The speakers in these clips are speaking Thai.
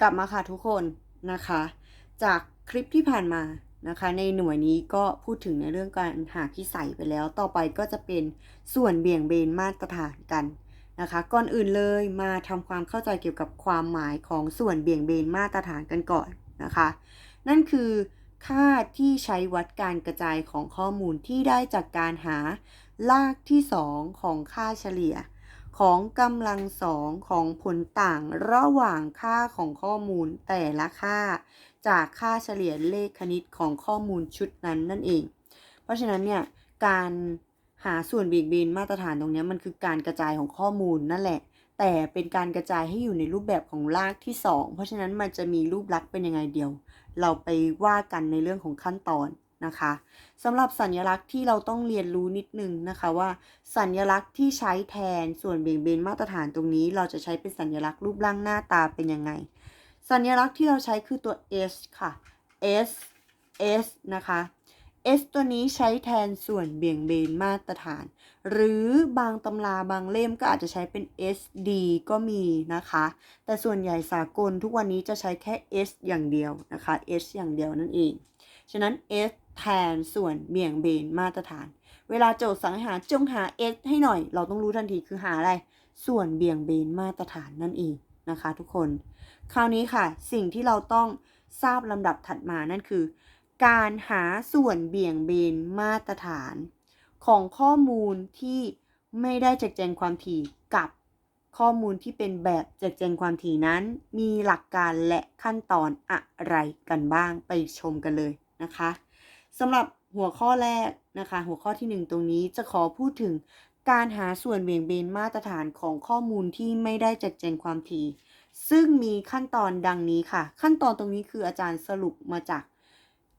กลับมาค่ะทุกคนนะคะ จากคลิปที่ผ่านมานะคะ ในหน่วยนี้ก็พูดถึงในเรื่องการหาพิสัยไปแล้ว ต่อไปก็จะเป็นส่วนเบี่ยงเบนมาตรฐานกันนะคะ ก่อนอื่นเลยมาทำความเข้าใจเกี่ยวกับความหมายของส่วนเบี่ยงเบนมาตรฐานกันก่อนนะคะ นั่นคือค่าที่ใช้วัดการกระจายของข้อมูลที่ได้จากการหารากที่ 2 ของค่าเฉลี่ย ของกำลังสองของผลต่างระหว่างค่าของข้อมูลแต่ละค่า จากค่าเฉลี่ยเลขคณิตของข้อมูลชุดนั้นนั่นเอง เพราะฉะนั้นเนี่ยการหาส่วนเบี่ยงเบนมาตรฐานตรงนี้มันคือการกระจายของข้อมูลนั่นแหละ แต่เป็นการกระจายให้อยู่ในรูปแบบของรากที่ 2 เพราะฉะนั้นมันจะมีรูปลักษณ์เป็นยังไงเดียว เราไปว่ากันในเรื่องของขั้นตอน นะคะสำหรับสัญลักษณ์ที่เราต้องเรียนรู้นิดนึงนะคะว่า สัญลักษณ์ที่ใช้แทนส่วนเบี่ยงเบนมาตรฐานตรงนี้ เราจะใช้เป็นสัญลักษณ์รูปร่างหน้าตาเป็นยังไง สัญลักษณ์ที่เราใช้คือตัว S ค่ะ S S นะคะ S ตัวนี้ใช้แทนส่วนเบี่ยงเบนมาตรฐาน หรือบางตำราบางเล่มก็อาจจะใช้เป็น SD ก็มีนะคะ แต่ส่วนใหญ่สากลทุกวันนี้จะใช้แค่ S อย่างเดียวนะคะ S อย่างเดียวนั่นเอง ฉะนั้น S แทนส่วนเบี่ยงเบนมาตรฐาน เวลาโจทย์สังให้หาจงหา S ให้หน่อย เราต้องรู้ทันทีคือหาอะไร ส่วนเบี่ยงเบนมาตรฐานนั่นเองนะคะทุกคน คราวนี้ค่ะ สิ่งที่เราต้องทราบลำดับถัดมานั่นคือ การหาส่วนเบี่ยงเบนมาตรฐาน ของข้อมูลที่ไม่ได้แจกแจงความถี่กับข้อมูลที่เป็นแบบแจกแจงความถี่นั้น มีหลักการและขั้นตอนอะไรกันบ้างไปชมกันเลยนะคะ สำหรับหัวข้อแรกนะคะ หัวข้อที่ 1 ตรงนี้จะขอพูดถึงการหาส่วนเบี่ยงเบนมาตรฐานของข้อมูลที่ไม่ได้แจกแจงความถี่ซึ่งมีขั้นตอนดังนี้ค่ะ ขั้นตอนตรงนี้คืออาจารย์สรุปมาจาก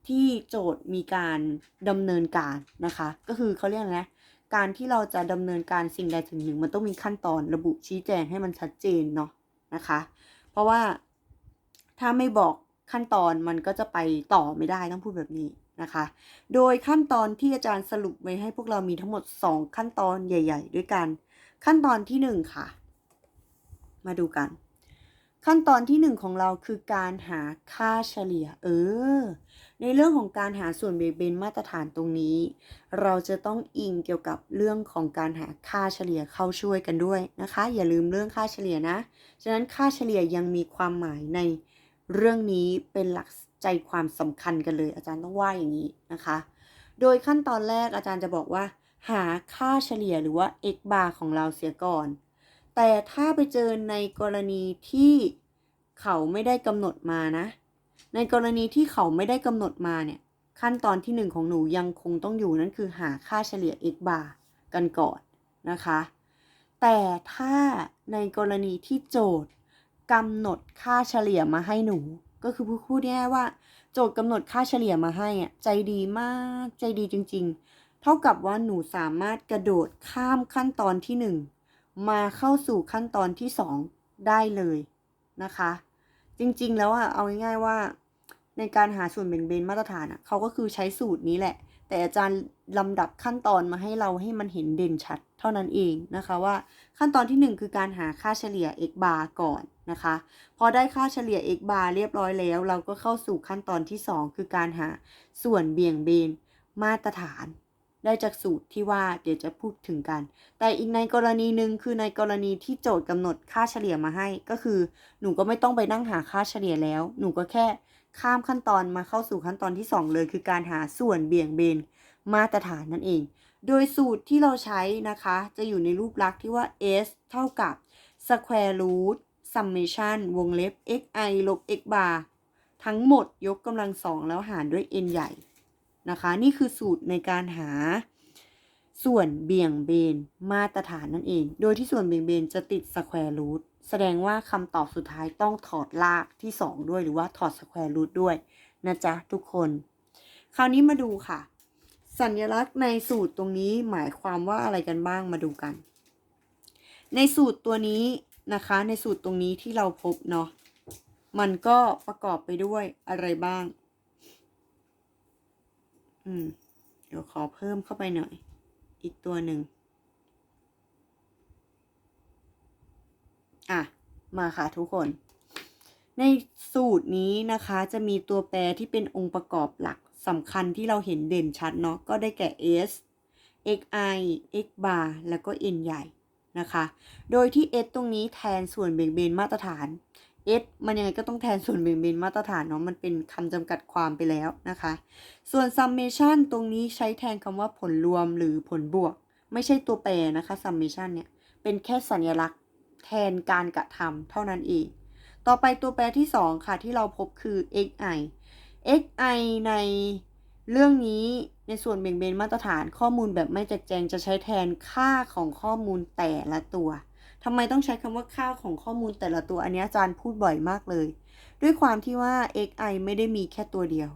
ที่โจทย์มีการดำเนินการนะคะ ก็คือเขาเรียกนะ การที่เราจะดำเนินการสิ่งใดถึงหนึ่ง มันต้องมีขั้นตอนระบุชี้แจงให้มันชัดเจนเนาะนะคะ เพราะว่าถ้าไม่บอกขั้นตอนมันก็จะไปต่อไม่ได้ต้องพูดแบบนี้ นะคะ โดยขั้นตอนที่อาจารย์สรุปไว้ให้พวกเรามีทั้งหมด 2 ขั้นตอนใหญ่ ๆ ด้วยกัน ขั้นตอนที่ 1 ค่ะ มาดูกัน ขั้นตอนที่ 1 ของเราคือการหาค่าเฉลี่ย เออ ในเรื่องของการหาส่วนเบี่ยงเบนมาตรฐานตรงนี้ เราจะต้องอิงเกี่ยวกับเรื่องของการหาค่าเฉลี่ยเข้าช่วยกันด้วยนะคะ อย่าลืมเรื่องค่าเฉลี่ยนะ ฉะนั้นค่าเฉลี่ยยังมีความหมายในเรื่องนี้เป็นหลัก ใจความสำคัญกันเลย อาจารย์ต้องว่าอย่างนี้นะคะ โดยขั้นตอนแรกอาจารย์จะบอกว่า หาค่าเฉลี่ยหรือว่า x bar ของเราเสียก่อน แต่ถ้าไปเจอในกรณีที่เขาไม่ได้กำหนดมานะ ในกรณีที่เขาไม่ได้กำหนดมาเนี่ย ขั้นตอนที่ 1 ของหนูยังคงต้องอยู่นั่นคือหาค่าเฉลี่ย x bar กันก่อนนะคะ แต่ถ้าในกรณีที่โจทย์กำหนดค่าเฉลี่ยมาให้หนู ก็คือพูดง่ายว่า โจทย์กำหนดค่าเฉลี่ยมาให้อะใจดีมากใจดีจริง ๆ เท่ากับว่าหนูสามารถกระโดดข้ามขั้นตอนที่ 1 มาเข้าสู่ขั้นตอนที่ 2 ได้เลยนะคะ จริงๆแล้วอะเอาง่ายๆว่า ในการหาส่วนเบี่ยงเบนมาตรฐานอะเขาก็คือใช้สูตรนี้แหละ แต่อาจารย์ลำดับขั้นตอนมาให้เราให้มันเห็นเด่นชัดเท่านั้นเองนะคะว่าขั้นตอนที่ 1 คือการหาค่าเฉลี่ย x bar ก่อนนะคะ พอได้ค่าเฉลี่ย x bar เรียบร้อยแล้ว เราก็เข้าสู่ขั้นตอนที่ 2 คือการหาส่วนเบี่ยงเบนมาตรฐาน ได้จากสูตรที่ว่าเดี๋ยวจะพูดถึงกัน แต่อีกในกรณีหนึ่งคือในกรณีที่โจทย์กำหนดค่าเฉลี่ยมาให้ ก็คือหนูก็ไม่ต้องไปนั่งหาค่าเฉลี่ยแล้ว หนูก็แค่ ข้ามขั้นตอนมาเข้าสู่ขั้นตอนที่ 2 เลย คือการหาส่วนเบี่ยงเบนมาตรฐานนั่นเอง โดยสูตรที่เราใช้นะคะ จะอยู่ในรูปลักษณ์ที่ว่า s เท่ากับ square root summation วงเล็บ xi ลบ x bar ทั้งหมดยกกำลังสองแล้วหารด้วย n ใหญ่นะคะ นี่คือสูตรในการหาส่วนเบี่ยงเบนมาตรฐานนั่นเอง โดยที่ส่วนเบี่ยงเบนจะติด square root แสดงว่าคำตอบสุดท้ายต้องถอดรากที่ 2 ด้วยหรือว่าถอด square root ด้วยนะจ๊ะทุกคน คราวนี้มาดูค่ะ สัญลักษณ์ในสูตรตรงนี้หมายความว่าอะไรกันบ้างมาดูกัน ในสูตรตัวนี้นะคะ ในสูตรตรงนี้ที่เราพบเนาะมันก็ประกอบไปด้วยอะไรบ้าง อืม เดี๋ยวขอเพิ่มเข้าไปหน่อย อีกตัวหนึ่ง อะ มาค่ะทุกคน ในสูตรนี้นะคะจะมีตัวแปรที่เป็นองค์ประกอบหลักสำคัญที่เราเห็นเด่นชัดเนาะก็ได้แก่ s xi x bar แล้วก็ n ใหญ่นะคะ โดยที่ s ตรงนี้แทนส่วนเบี่ยงเบนมาตรฐาน s มันยังไงก็ต้องแทนส่วนเบี่ยงเบนมาตรฐานเนาะมันเป็นคำจำกัดความไปแล้วนะคะ ส่วน summation ตรงนี้ใช้แทนคำว่าผลรวมหรือผลบวก ไม่ใช่ตัวแปรนะคะ summation เนี่ย เป็นแค่สัญลักษณ์ แทนการกระทำเท่านั้นเอง ต่อไปตัวแปรที่ 2 ค่ะ ที่เราพบคือ xi xi ในเรื่องนี้ในส่วนเบี่ยงเบนมาตรฐานข้อมูลแบบไม่แจกแจงจะใช้แทนค่าของข้อมูลแต่ละตัวทำไมต้องใช้คำว่าค่าของข้อมูลแต่ละตัว อันนี้อาจารย์พูดบ่อยมากเลย ด้วยความที่ว่า xi ไม่ได้มีแค่ตัวเดียว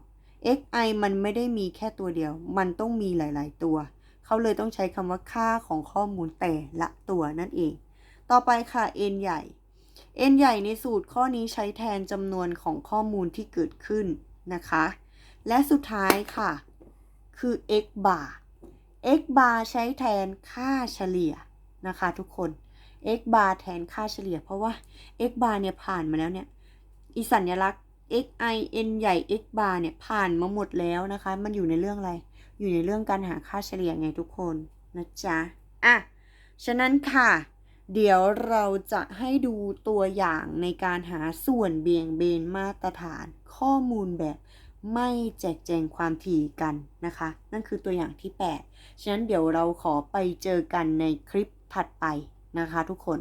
xi มันไม่ได้มีแค่ตัวเดียว มันต้องมีหลาย ๆ ตัว เขาเลยต้องใช้คำว่าค่าของข้อมูลแต่ละตัวนั่นเอง ต่อไปค่ะ n ใหญ่ n ใหญ่ในสูตรข้อนี้ใช้แทนจำนวนของข้อมูลที่เกิดขึ้นนะคะ และสุดท้ายค่ะ คือ x bar x bar ใช้แทนค่าเฉลี่ยนะคะทุกคน x bar แทนค่าเฉลี่ย เพราะว่า x bar เนี่ยผ่านมาแล้วเนี่ยอีสัญลักษณ์ x i n ใหญ่ x bar เนี่ยผ่านมาหมดแล้วนะคะ มันอยู่ในเรื่องอะไร อยู่ในเรื่องการหาค่าเฉลี่ยไงทุกคนนะจ๊ะ อะ ฉะนั้นค่ะ เดี๋ยวเราจะให้ดูตัวอย่างในการหาส่วนเบี่ยงเบนมาตรฐานข้อมูลแบบไม่แจกแจงความถี่กันนะคะ นั่นคือตัวอย่างที่ 8 ฉะนั้นเดี๋ยวเราขอไปเจอกันในคลิปถัดไปนะคะทุกคน